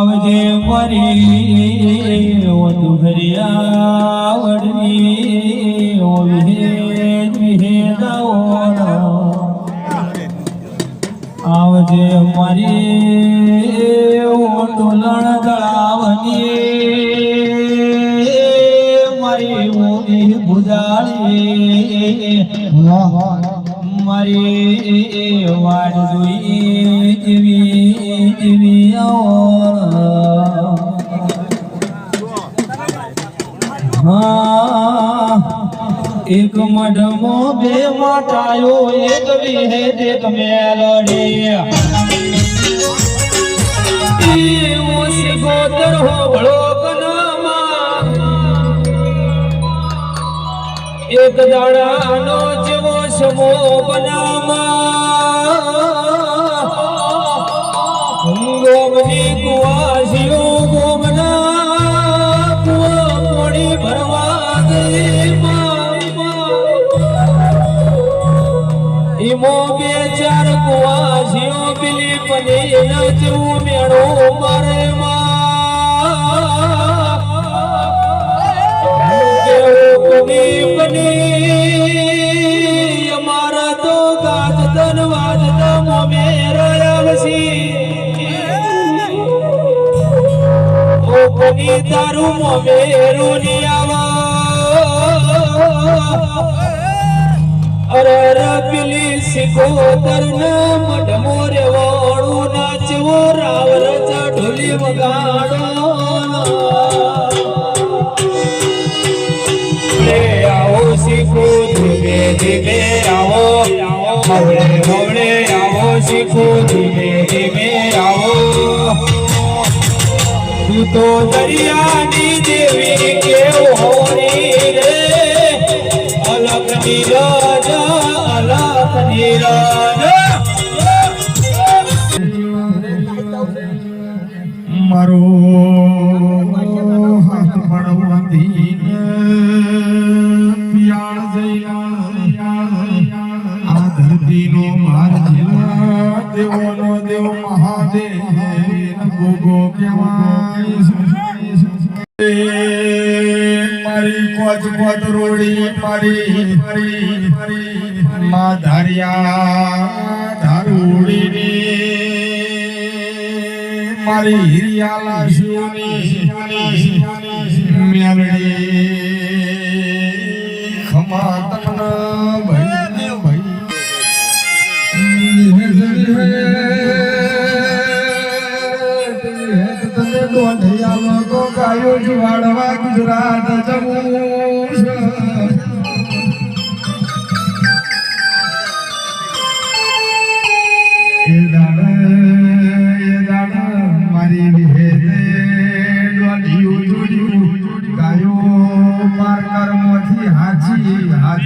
આવજે ફરી ઓ દુહરિયાવડની ઓ આવજે મરી ઓ ટોલણ તળાવની મરી મોની ભુજાળી, મરી વાડ જોઈ એવી એવી એક મઢમો બે માટાયો, એક વિહે એક મેલડી એવો સિગોતર હોબળો કનામાં. એક દાડાનો જેવો સમો બનામાં. ગોમની કુવાસીઓ ગોમના કુવા પોણી ભરવા ઈમો બે ચાર કુવાસીઓ પેલી બિલી પને જેવું મેળો મારે કેવું તો ગાજ ધનવાદ તમો મેરવસી ઓ પની તારું મો મેરું આવા. અરે રે પેલી સિકોતર ને મઢમો રે વાળું નાચવો રાવ રચા ઢોલી વગાડો આવો શીખો, ધીમે ધીમે આવો. હવે હવે આવો શીખો, ધીમે ધીમે આવો. તું તો દરિયાની દેવી કેવો રે અલગ નીરજ મારો હાથ પડવંધીને પિયાળ જઈલા આ ધરતીનો ભાર ઝીલા દેવોનો દેવ મહાદેવ ગોગો કહેવાય. મારી કોચ કોચ રોડી મારી મારી મા ધારિયા ધારુડીની મારી હિરિયાલા શિવાની મેલડી ખમા તમના ભાઈ ભાઈ ગાયો જુવાડવા ગુજરાત જવું त